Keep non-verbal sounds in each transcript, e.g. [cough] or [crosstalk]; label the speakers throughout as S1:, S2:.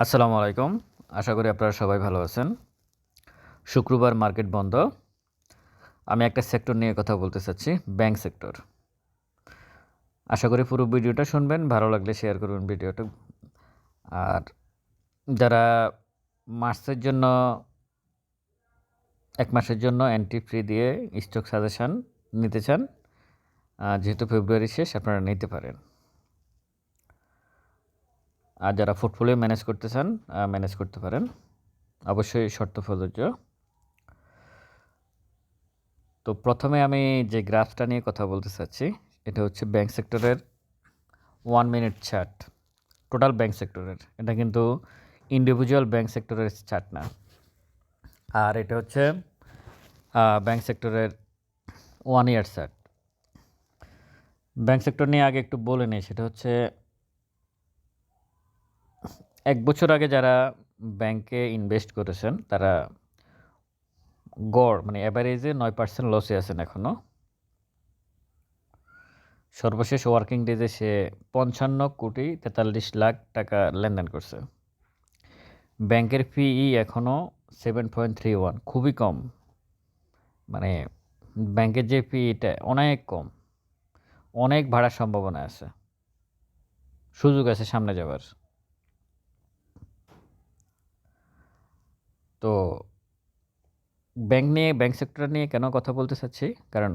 S1: আসসালামু আলাইকুম। আশা করি আপনারা সবাই ভালো আছেন। শুক্রবার মার্কেট বন্ধ। আমি একটা সেক্টর নিয়ে কথা বলতে চাচ্ছি, ব্যাংক সেক্টর। আশা করি পুরো ভিডিওটা শুনবেন, ভালো লাগলে শেয়ার করবেন ভিডিওটা। আর যারা মাসের জন্য, এক মাসের জন্য এন্ট্রি ফ্রি দিয়ে স্টক সাজেশান নিতে চান যেহেতু ফেব্রুয়ারি শেষ, আপনারা নিতে পারেন। আর যারা পোর্টফোলিও ম্যানেজ করতে চান ম্যানেজ করতে পারেন। অবশ্যই শর্ত প্রযোজ্য। তো প্রথমে আমি যে গ্রাফটা নিয়ে কথা বলতে চাচ্ছি, এটা হচ্ছে ব্যাংক সেক্টরের one minute chart total bank সেক্টরের এটা কিন্তু ইন্ডিভিজুয়াল ব্যাংক সেক্টরের চার্ট না। আর এটা হচ্ছে ব্যাংক সেক্টরের one year chart bank sector নিয়ে আগে একটু বলে নিই, সেটা হচ্ছে এক বছর আগে যারা ব্যাংকে ইনভেস্ট করেছেন, তারা গড় মানে অ্যাভারেজে নয় পার্সেন্ট লসে আছেন এখনও সর্বশেষ ওয়ার্কিং ডেজে সে পঞ্চান্ন কোটি তেতাল্লিশ লাখ টাকা লেনদেন করছে। ব্যাংকের পিই এখনও সেভেন পয়েন্ট থ্রি ওয়ান খুবই কম। মানে ব্যাংকের যে পিইটা অনেক কম। অনেক ভাড়ার সম্ভাবনা আছে। সুযোগ আছে সামনে যাবার তো ব্যাংক নিয়ে ব্যাংক সেক্টর নিয়ে কেন কথা বলতে চাচ্ছি? কারণ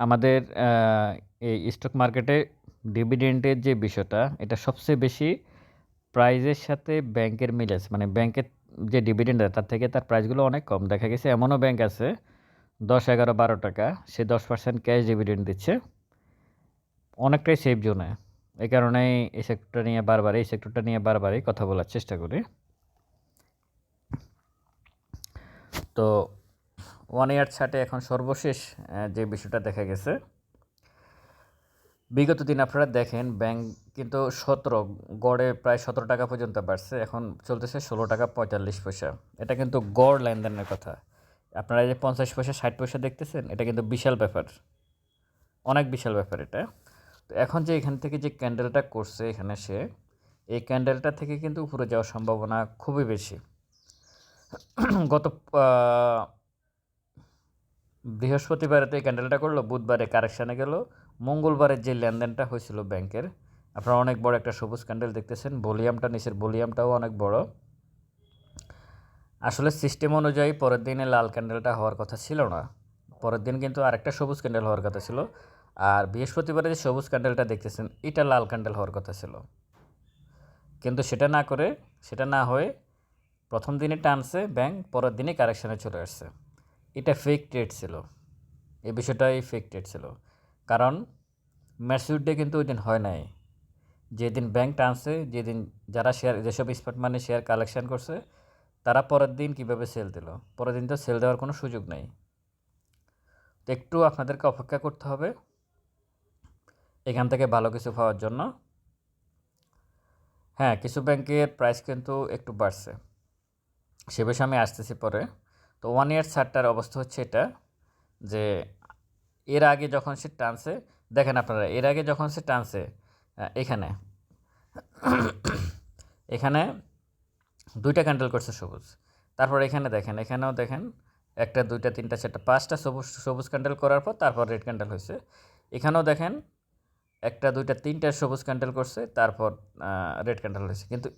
S1: আমাদের এই স্টক মার্কেটে ডিভিডেন্টের যে বিষয়টা, এটা সবচেয়ে বেশি প্রাইজের সাথে ব্যাংকের মিল আছে। মানে ব্যাংকের যে ডিভিডেন্ড তার থেকে তার প্রাইসগুলো অনেক কম। দেখা গেছে এমনও ব্যাংক আছে, দশ, এগারো, বারো টাকা, সে দশ পার্সেন্ট ক্যাশ ডিভিডেন্ড দিচ্ছে। অনেকটাই সেফ জোনে এই কারণেই এই সেক্টরটা নিয়ে বারবার, এই সেক্টরটা নিয়ে বারবারই কথা বলার চেষ্টা করি। তো ওয়ান ইয়ার ছাটে এখন সর্বশেষ যে বিষয়টা দেখা গেছে, বিগত দিন আপনারা দেখেন ব্যাংক কিন্তু সতেরো, গড়ে প্রায় সতেরো টাকা পর্যন্ত বাড়ছে, এখন চলতেছে ষোলো টাকা পঁয়তাল্লিশ পয়সা। এটা কিন্তু গড় লেনদেনের কথা। আপনারা যে পঞ্চাশ পয়সা, ষাট পয়সা দেখতেছেন, এটা কিন্তু বিশাল ব্যাপার। অনেক বিশাল ব্যাপার এটা। তো এখন যে এখান থেকে যে ক্যান্ডেলটা করছে এখানে সে, এই ক্যান্ডেলটা থেকে কিন্তু উপরে যাওয়ার সম্ভাবনা খুবই বেশি। গত বৃহস্পতিবারে তো এই ক্যান্ডেলটা করল, বুধবারে কারেকশানে গেল, মঙ্গলবারের যে লেনদেনটা হয়েছিল ব্যাংকের, আপনারা অনেক বড় একটা সবুজ ক্যান্ডেল দেখতেছেন, ভলিউমটা, নিচের ভলিউমটাও অনেক বড়। আসলে সিস্টেম অনুযায়ী পরের দিনে লাল ক্যান্ডেলটা হওয়ার কথা ছিল না, পরের দিন কিন্তু আরেকটা সবুজ ক্যান্ডেল হওয়ার কথা ছিল, আর বৃহস্পতিবারে যে সবুজ ক্যান্ডেলটা দেখতেছেন, এটা লাল ক্যান্ডেল হওয়ার কথা ছিল। কিন্তু সেটা না করে, সেটা না হয়ে প্রথম দিনে টানছে ব্যাংক পরের দিনে কারেকশানে চলে আসছে। এটা ফেক ট্রেড ছিল। এই বিষয়টাই ফেক ট্রেড ছিল। কারণ ম্যাচুর ডে কিন্তু ওই দিন হয় নাই। যেদিন ব্যাংক টানছে, যেদিন যারা শেয়ার যেসব স্পট মানে শেয়ার কালেকশান করছে, তারা পরের দিন কীভাবে সেল দিল? পরের দিন তো সেল দেওয়ার কোনো সুযোগ নেই। তো একটু আপনাদেরকে অপেক্ষা করতে হবে এখান থেকে ভালো কিছু পাওয়ার জন্য। হ্যাঁ কিছু ব্যাংকের প্রাইস কিন্তু একটু বাড়ছে। সে বিষয়ে আমি আসতেছি পরে। তো ওয়ান ইয়ার ছাড়টার অবস্থা হচ্ছে এটা যে, এর আগে যখন সে টানছে, দেখেন আপনারা, এর আগে যখন সে টানছে এখানে এখানে দুইটা ক্যান্ডেল করছে সবুজ। তারপর এখানে দেখেন, এখানেও দেখেন, একটা, দুইটা, তিনটা, চারটা, পাঁচটা সবুজ সবুজ ক্যান্ডেল করার পর তারপর রেড ক্যান্ডেল হয়েছে। এখানেও দেখেন, একটা, দুইটা, তিনটা সবুজ ক্যান্ডেল করছে, তারপর রেড ক্যান্ডেল হয়েছে। কিন্তু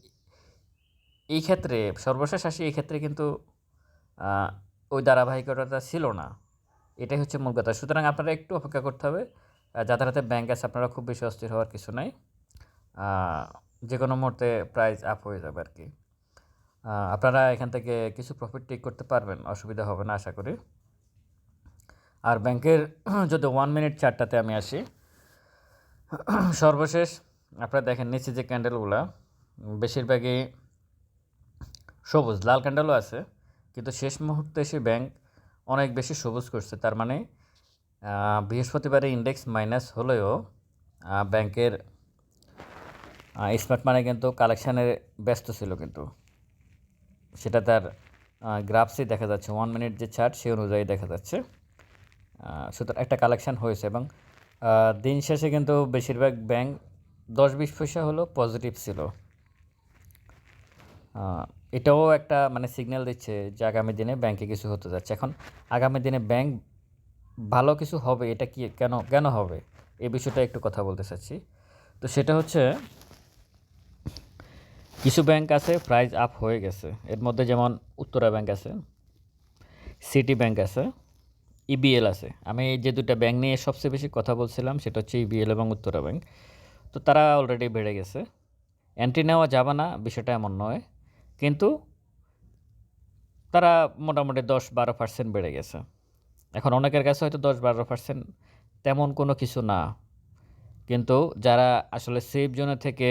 S1: এই ক্ষেত্রে, সর্বশেষ আসি এই ক্ষেত্রে কিন্তু ওই ধারাবাহিকতা ছিল না। এটাই হচ্ছে মূল কথা। সুতরাং আপনারা একটু অপেক্ষা করতে হবে। যাদের হাতে ব্যাংক আছে, আপনারা খুব বেশি অস্থির হওয়ার কিছু নাই। যে কোনো মুহূর্তে প্রাইস আপ হয়ে যাবে আর কি আপনারা এখান থেকে কিছু প্রফিট টেক করতে পারবেন, অসুবিধা হবে না, আশা করি। আর ব্যাংকের [clears throat] যদি ওয়ান মিনিট চারটাতে আমি আসি, [clears throat] সর্বশেষ, আপনারা দেখেন নিচে যে ক্যান্ডেলগুলা বেশিরভাগই সবুজ, লাল ক্যান্ডেলও আছে, কিন্তু শেষ মুহূর্তে এসে ব্যাংক অনেক বেশি সবুজ করছে। তার মানে বৃহস্পতিবারে ইন্ডেক্স মাইনাস হলেও ব্যাংকের স্মার্ট মানে কিন্তু কালেকশানে ব্যস্ত ছিল কিন্তু। সেটা তার গ্রাফসে দেখা যাচ্ছে। ওয়ান মিনিট যে চার্ট সেই অনুযায়ী দেখা যাচ্ছে। সুতরাং একটা কালেকশান হয়েছে এবং দিন শেষে কিন্তু বেশিরভাগ ব্যাংক দশ বিশ পয়সা হলো পজিটিভ ছিল। এটাও একটা মানে সিগন্যাল দিচ্ছে যে আগামী দিনে ব্যাংকে কিছু হতে যাচ্ছে। এখন আগামী দিনে ব্যাংক ভালো কিছু হবে, এটা কি কেন কেন হবে? এ বিষয়টা একটু কথা বলতে চাচ্ছি। তো সেটা হচ্ছে, কিছু ব্যাংক আছে প্রাইস আপ হয়ে গেছে। এর মধ্যে যেমন উত্তরা ব্যাংক আছে সিটি ব্যাংক আছে ইবিএল আছে। আমি যে দুটা ব্যাংক নিয়ে সবচেয়ে বেশি কথা বলছিলাম, সেটা হচ্ছে ইবিএল এবং উত্তরা ব্যাংক তো তারা অলরেডি বেড়ে গেছে। এন্ট্রি নেওয়া যাবে না, বিষয়টা এমন নয়। কিন্তু তারা মোটামুটি দশ বারো পার্সেন্ট বেড়ে গেছে। এখন অনেকের কাছে হয়তো দশ বারো পার্সেন্ট তেমন কোনো কিছু না। কিন্তু যারা আসলে সেফ জোনে থেকে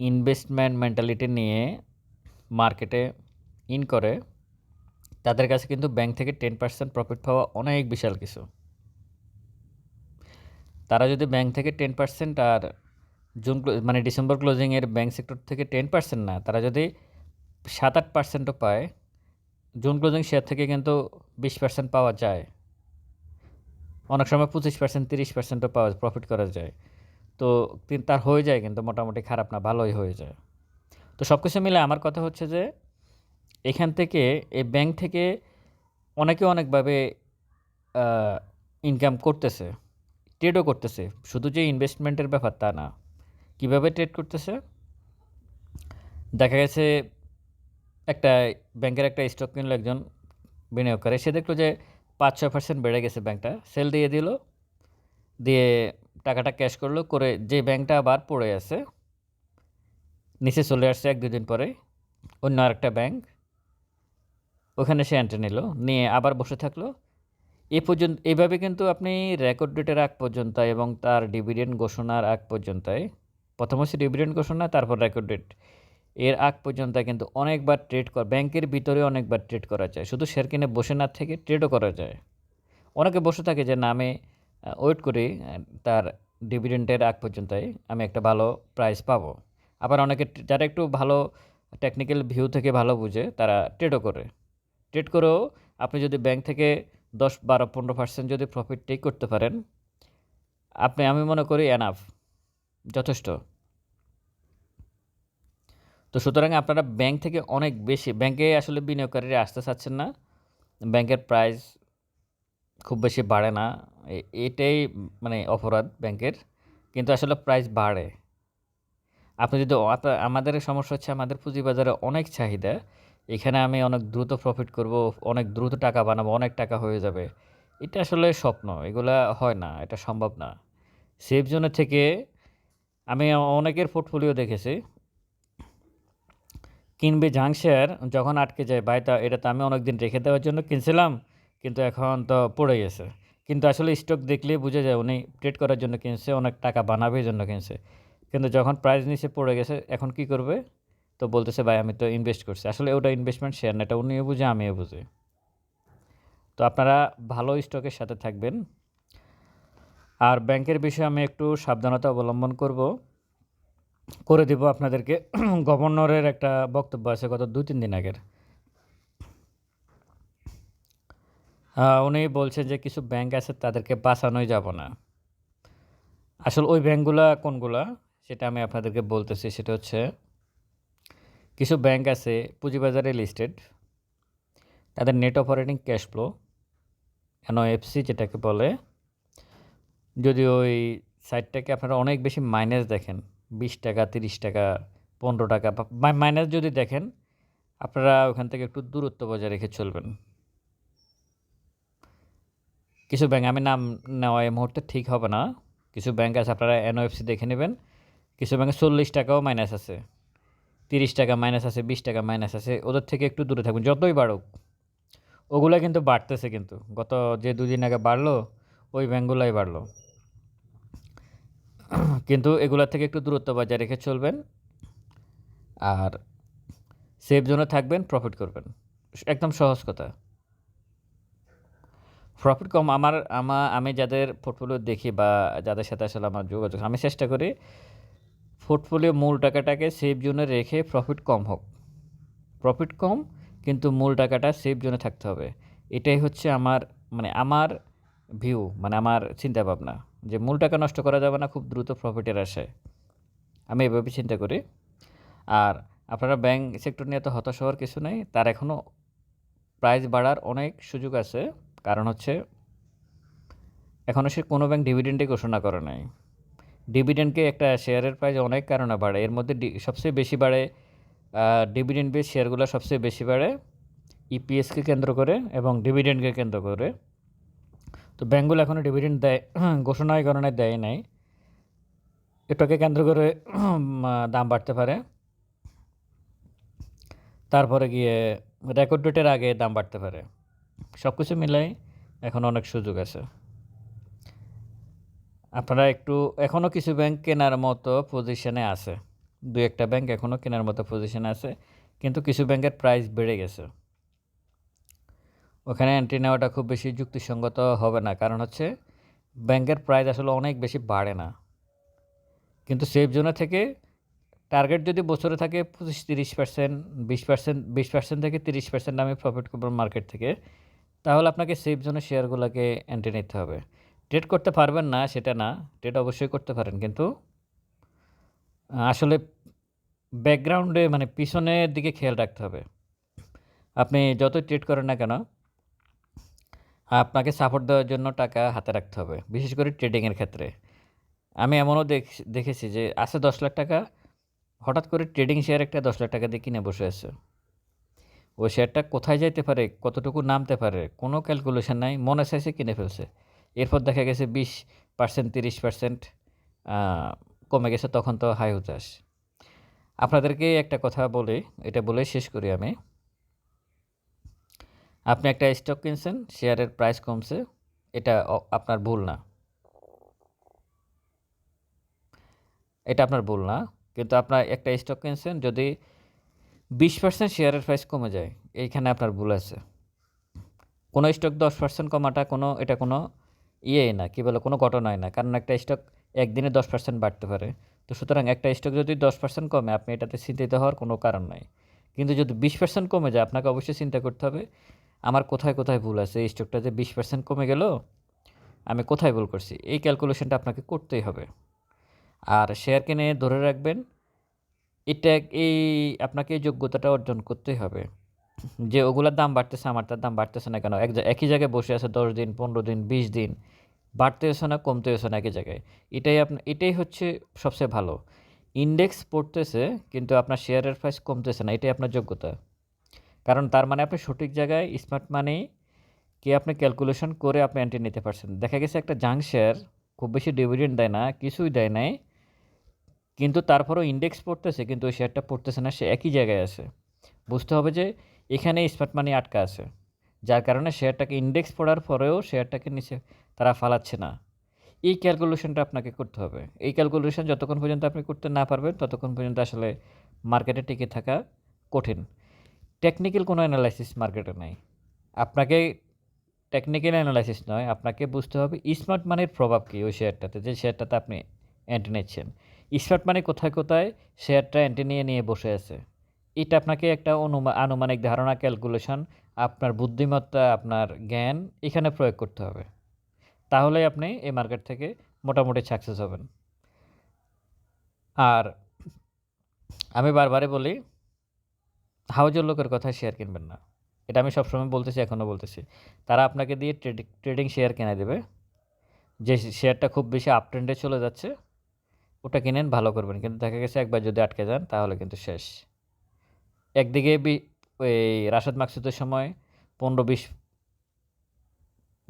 S1: ইনভেস্টমেন্ট মেন্টালিটি নিয়ে মার্কেটে ইন করে, তাদের কাছে কিন্তু ব্যাংক থেকে টেন পার্সেন্ট প্রফিট পাওয়া অনেক বিশাল কিছু। তারা যদি ব্যাংক থেকে টেন পার্সেন্ট আর জুন মানে ডিসেম্বর ক্লোজিংয়ের ব্যাংক সেক্টর থেকে টেন পার্সেন্ট না, তারা যদি সাত আট পার্সেন্টও পায়, জুন ক্লোজিং শেয়ার থেকে কিন্তু বিশ পার্সেন্ট পাওয়া যায়। অনেক সময় পঁচিশ পার্সেন্ট তিরিশ পার্সেন্টও পাওয়া যায় প্রফিট করা যায়। তো তার হয়ে যায় কিন্তু মোটামুটি খারাপ না, ভালোই হয়ে যায়। তো সব কিছু মিলে আমার কথা হচ্ছে যে, এখান থেকে, এই ব্যাংক থেকে অনেকে অনেকভাবে ইনকাম করতেছে ট্রেডও করতেছে। শুধু যে ইনভেস্টমেন্টের ব্যাপার তা না। কীভাবে ট্রেড করতেছে? দেখা গেছে একটা ব্যাংকের একটা স্টক কিনলো একজন বিনিয়োগকারী। সে দেখল যে পাঁচ ছয় পার্সেন্ট বেড়ে গেছে ব্যাংকটা। সেল দিয়ে দিল, দিয়ে টাকাটা ক্যাশ করল, করে যে ব্যাংকটা আবার পড়ে আছে, নিচে চলে আসছে এক দুদিন পরে, অন্য আরেকটা ব্যাংক। ওখানে সে এন্ট্রি নিল, নিয়ে আবার বসে থাকল। এ পর্যন্ত এইভাবে কিন্তু আপনি রেকর্ড ডেটের আগ পর্যন্ত এবং তার ডিভিডেন্ড ঘোষণার আগ পর্যন্তই প্রথম হচ্ছে ডিভিডেন্ড ঘোষণা, তারপর রেকর্ড ডেট এর আগ পর্যন্ত কিন্তু অনেকবার ট্রেড কর ব্যাংকের ভিতরে অনেকবার ট্রেড করা যায়। শুধু শেয়ার কিনে বসে না থেকে ট্রেডও করা যায়। অনেকে বসে থাকে যে, না, আমি ওয়েট করি তার ডিভিডেন্টের আগ পর্যন্তই, আমি একটা ভালো প্রাইস পাবো। আবার অনেকে যারা একটু ভালো টেকনিক্যাল ভিউ থেকে ভালো বুঝে, তারা ট্রেডও করে। ট্রেড করেও আপনি যদি ব্যাংক থেকে দশ, বারো, পনেরো পার্সেন্ট যদি প্রফিট টেক করতে পারেন, আপনি, আমি মনে করি এনাফ যথেষ্ট। তো সুতরাং আপনারা ব্যাংক থেকে অনেক বেশি, ব্যাংকে আসলে বিনিয়োগকারীরা আসতে চাচ্ছেন না। ব্যাংকের প্রাইস খুব বেশি বাড়ে না। এটাই মানে অপরাধ ব্যাংকের। কিন্তু আসলে প্রাইস বাড়ে। আপনি যদি আমাদের সমস্যা হচ্ছে আমাদের পুঁজিবাজারে অনেক চাহিদা। এখানে আমি অনেক দ্রুত প্রফিট করব, অনেক দ্রুত টাকা বানাবো, অনেক টাকা হয়ে যাবে। এটা আসলে স্বপ্ন, এগুলা হয় না, এটা সম্ভব না। সেফ জোনের থেকে আমি অনেকের পোর্টফোলিও দেখেছি। কিনবে জাং শেয়ার যখন আটকে যায় ভাই তা এটা তো আমি অনেক দিন রেখে দেওয়ার জন্য কিনছিলাম, কিন্তু এখন তো পড়ে গেছে। কিন্তু আসলে স্টক দেখলে বুঝে যায় উনি ট্রেড করার জন্য কিনছে, অনেক টাকা বানাবে জন্য কিনছে। কিন্তু যখন প্রাইস নিচে পড়ে গেছে, এখন কি করবে? তো বলতেছে, ভাই, আমি তো ইনভেস্ট করছি। আসলে ওটা ইনভেস্টমেন্ট শেয়ার না, এটা উনিও বুঝে, আমিও বুঝি। তো আপনারা ভালো স্টকের সাথে থাকবেন। আর ব্যাংকের বিষয়ে আমি একটু সাবধানতা অবলম্বন করব। করে দিব আপনাদেরকে। [clears throat] গভর্নরের একটা বক্তব্য আছে গত দু তিন দিন আগের। উনি বলছেন যে কিছু ব্যাংক আছে তাদেরকে বাঁচানোই যাব না। আসলে ওই ব্যাংকগুলা কোনগুলা সেটা আমি আপনাদেরকে বলতেছি, সেটা হচ্ছে কিছু ব্যাংক আছে পুঁজিবাজারে লিস্টেড তাদের net operating cash flow NOFC যেটাকে বলে যদি ওই সাইটটাকে আপনারা অনেক বেশি মাইনাস দেখেন, বিশ টাকা, তিরিশ টাকা, পনেরো টাকা, বা মাইনাস যদি দেখেন, আপনারা ওখান থেকে একটু দূরত্ব বজায় রেখে চলবেন। কিছু ব্যাংক আমি নাম নেওয়া এই মুহূর্তে ঠিক হবে না। কিছু ব্যাংক আছে, আপনারা এনওএফসি দেখে নেবেন। কিছু ব্যাংকে চল্লিশ টাকাও মাইনাস আছে। তিরিশ টাকা মাইনাস আছে, বিশ টাকা মাইনাস আছে, ওদের থেকে একটু দূরে থাকবেন যতই বাড়ুক। ওগুলো কিন্তু বাড়তেছে কিন্তু। গত যে দুদিন আগে বাড়লো, ওই ব্যাংকগুলাই বাড়লো। [clears throat] কিন্তু এগুলোর থেকে একটু দূরত্ব বজায় রেখে চলবেন। আর সেফ জোনে থাকবেন, প্রফিট করবেন। একদম সহজ কথা। প্রফিট কম, আমার, আমা, আমি যাদের পোর্টফোলিও দেখি বা যাদের সাথে আসলে আমার যোগাযোগ, আমি চেষ্টা করি পোর্টফোলিও মূল টাকাটাকে সেফ জোনে রেখে প্রফিট কম হোক। প্রফিট কম, কিন্তু মূল টাকাটা সেফ জোনে থাকতে হবে। এটাই হচ্ছে আমার মানে আমার ভিউ মানে আমার চিন্তা ভাবনা যে মূল টাকা নষ্ট করা যাবে না, খুব দ্রুত প্রফিটের আশায়। আমি এভাবে চিন্তা করি। আর আপনারা ব্যাংক সেক্টর নিয়ে তো হতাশ হওয়ার কিছু নেই। তার এখনও প্রাইস বাড়ার অনেক সুযোগ আছে। কারণ হচ্ছে এখনও সে কোনো ব্যাংক ডিভিডেন্ডই ঘোষণা করে নাই। ডিভিডেন্ডকে একটা শেয়ারের প্রাইস অনেক কারণে বাড়ে। এর মধ্যে সবচেয়ে বেশি বাড়ে ডিভিডেন্ড বেস শেয়ারগুলো সবচেয়ে বেশি বাড়ে। ইপিএসকে কেন্দ্র করে এবং ডিভিডেন্ডকে কেন্দ্র করে। তো ব্যাঙ্কগুলো এখনও ডিভিডেন্ড দেয়, [clears throat] ঘোষণায় কারণে দেয় নাই। এটাকে কেন্দ্র করে দাম বাড়তে পারে। তারপরে গিয়ে রেকর্ড ডেটের আগে দাম বাড়তে পারে। সব কিছু মিলাই এখন অনেক সুযোগ আছে। আপনারা একটু এখনও কিছু ব্যাংক কেনার মতো পজিশনে আছে। দু একটা ব্যাংক এখনও কেনার মতো পজিশনে আছে। কিন্তু কিছু ব্যাংকের প্রাইস বেড়ে গেছে। ওখানে এন্ট্রি নেওয়াটা খুব বেশি যুক্তিসঙ্গত হবে না। কারণ হচ্ছে, ব্যাংকের প্রাইস আসলে অনেক বেশি বাড়ে না। কিন্তু সেফ জোনে থেকে টার্গেট যদি বছরে থাকে পঁচিশ, তিরিশ পার্সেন্ট বিশ পার্সেন্ট বিশ পার্সেন্ট থেকে তিরিশ পার্সেন্ট আমি প্রফিট করব মার্কেট থেকে, তাহলে আপনাকে সেফ জোনে শেয়ারগুলোকে এন্ট্রি নিতে হবে। ট্রেড করতে পারবেন না, সেটা না। ট্রেড অবশ্যই করতে পারেন, কিন্তু, আসলে ব্যাকগ্রাউন্ডে মানে পিছনের দিকে খেয়াল রাখতে হবে। আপনি যতই ট্রেড করেন না কেন আপনাকে সাপোর্ট দেওয়ার জন্য টাকা হাতে রাখতে হবে, বিশেষ করে ট্রেডিংয়ের ক্ষেত্রে। আমি এমনও দেখ- দেখেছি যে আছে দশ লাখ টাকা, হঠাৎ করে ট্রেডিং শেয়ার একটা দশ লাখ টাকা দিয়ে কিনে বসে আছে। ওই শেয়ারটা কোথায় যাইতে পারে, কতটুকু নামতে পারে, কোনো ক্যালকুলেশন নাই, মনে চাইছে কিনে ফেলছে। এরপর দেখা গেছে বিশ পার্সেন্ট তিরিশ পার্সেন্ট কমে গেছে, তখন তো হাই হুতাশ আপনাদেরকে একটা কথা বলে, এটা বলে শেষ করি আমি। আপনি একটা স্টক কিনছেন শেয়ারের প্রাইস কমছে, এটা আপনার ভুল না। এটা আপনার ভুল না, কিন্তু আপনার একটা স্টক কিনছেন, যদি বিশ পার্সেন্ট শেয়ারের প্রাইস কমে যায়, এইখানে আপনার ভুল আছে। কোনো স্টক দশ পার্সেন্ট কমাটা কোনো, এটা কোনো ইয়েই না, কী বলে, কোনো ঘটনাই না, কারণ একটা স্টক একদিনে দশ পার্সেন্ট বাড়তে পারে। তো সুতরাং একটা স্টক যদি দশ পার্সেন্ট কমে, আপনি এটাতে চিন্তিত হওয়ার কোনো কারণ নাই। কিন্তু যদি বিশ পার্সেন্ট কমে যায়, আপনাকে অবশ্যই চিন্তা করতে হবে আমার কোথায় কোথায় ভুল আছে? এই স্টকটা যে বিশ পার্সেন্ট কমে গেল, আমি কোথায় ভুল করছি? এই ক্যালকুলেশনটা আপনাকে করতেই হবে। আর শেয়ার কিনে ধরে রাখবেন, এটা এই আপনাকে এই যোগ্যতাটা অর্জন করতেই হবে। যে ওগুলোর দাম বাড়তেছে, আমার তার দাম বাড়তেছে না কেন? এক একই জায়গায় বসে আছে দশ দিন, পনেরো দিন, বিশ দিন বাড়তে বাড়তেছে না কমতে কমতেছে না একই জায়গায়। এটাই আপনার এটাই হচ্ছে সবচেয়ে ভালো। ইন্ডেক্স পড়তেছে, কিন্তু আপনার শেয়ারের প্রাইস কমতেছে না, এটাই আপনার যোগ্যতা। কারণ তার মানে আপনি সঠিক জায়গায় স্মার্ট মানি কি আপনি ক্যালকুলেশন করে আপনি এন্ট্রি নিতে পারছেন। দেখা গেছে একটা জাঙ্ক শেয়ার খুব বেশি ডিভিডেন্ড দেয় না, কিছুই দেয় নাই, কিন্তু তারপরেও ইন্ডেক্স পড়তেছে, কিন্তু ওই শেয়ারটা পড়তেছে না, সে একই জায়গায় আছে। বুঝতে হবে যে এখানে স্মার্ট মানি আটকা আছে। যার কারণে শেয়ারটাকে ইন্ডেক্স পড়ার পরেও শেয়ারটাকে নিচে তারা ফালাচ্ছে না। এই ক্যালকুলেশনটা আপনাকে করতে হবে। এই ক্যালকুলেশন যতক্ষণ পর্যন্ত আপনি করতে না পারবেন, ততক্ষণ পর্যন্ত আসলে মার্কেটে টিকে থাকা কঠিন। টেকনিক্যাল কোনো অ্যানালাইসিস মার্কেটে নাই। আপনাকে টেকনিক্যাল অ্যানালাইসিস নয়, আপনাকে বুঝতে হবে স্মার্ট মানির প্রভাব কী ওই শেয়ারটাতে যে শেয়ারটাতে আপনি এন্ট্রি নিচ্ছেন। স্মার্ট মানি কোথায় কোথায় শেয়ারটা এন্ট্রি নিয়ে নিয়ে বসে আছে। এটা আপনাকে একটা অনুমা, আনুমানিক ধারণা ক্যালকুলেশন আপনার বুদ্ধিমত্তা, আপনার জ্ঞান এখানে প্রয়োগ করতে হবে। তাহলেই আপনি এই মার্কেট থেকে মোটামুটি সাকসেস হবেন। আর আমি বারবারই বলি হাউজের লোকের কথা শেয়ার কিনবেন না। এটা আমি সবসময় বলতেছি, এখনও বলতেছি। তারা আপনাকে দিয়ে ট্রেডিং ট্রেডিং শেয়ার কিনে দেবে। যে শেয়ারটা খুব বেশি আপ ট্রেন্ডে চলে যাচ্ছে, ওটা কিনেন, ভালো করবেন। কিন্তু দেখা গেছে একবার যদি আটকে যান, তাহলে কিন্তু শেষ। একদিকে ওই রাশেদ মাকসুদের সময় পনেরো বিশ,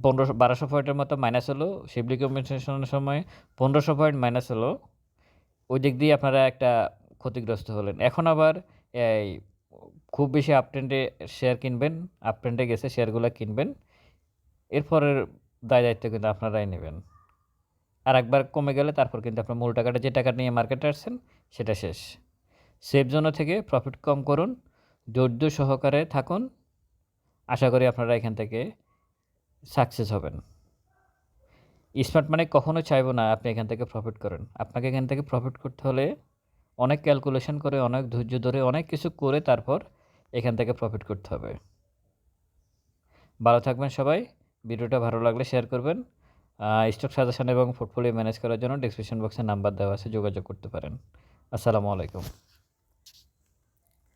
S1: পনেরোশো, বারোশো পয়েন্টের মতো মাইনাস হলো। শিবলি কম্বিনেশনের সময় পনেরোশো পয়েন্ট মাইনাস হলো। ওই দিক দিয়ে আপনারা একটা ক্ষতিগ্রস্ত হলেন। এখন আবার এই খুব বেশি আপ ট্রেন্ডে শেয়ার কিনবেন আপ ট্রেন্ডে গেছে শেয়ারগুলো কিনবেন। এরপরের দায় দায়িত্ব কিন্তু আপনারাই নেবেন। আর একবার কমে গেলে তারপর কিন্তু আপনার মূল টাকাটা, যে টাকা নিয়ে মার্কেটে আসছেন, সেটা শেষ। সেফ জোনে থেকে প্রফিট কম করুন, ধৈর্য সহকারে থাকুন। আশা করি আপনারা এখান থেকে সাকসেস হবেন। স্মার্ট মানে কখনো চাইব না, আপনি এখান থেকে প্রফিট করেন। আপনাকে এখান থেকে প্রফিট করতে হলে অনেক ক্যালকুলেশন করে, অনেক ধৈর্য ধরে, অনেক কিছু করে তারপর এখান থেকে প্রফিট করতে হবে। ভালো থাকবেন সবাই। ভিডিওটা ভালো লাগলে শেয়ার করবেন। স্টক সাজেশন এবং পোর্টফোলিও ম্যানেজ করার জন্য ডিসক্রিপশন বক্সে নাম্বার দেওয়া আছে, যোগাযোগ করতে পারেন। আসসালামু আলাইকুম।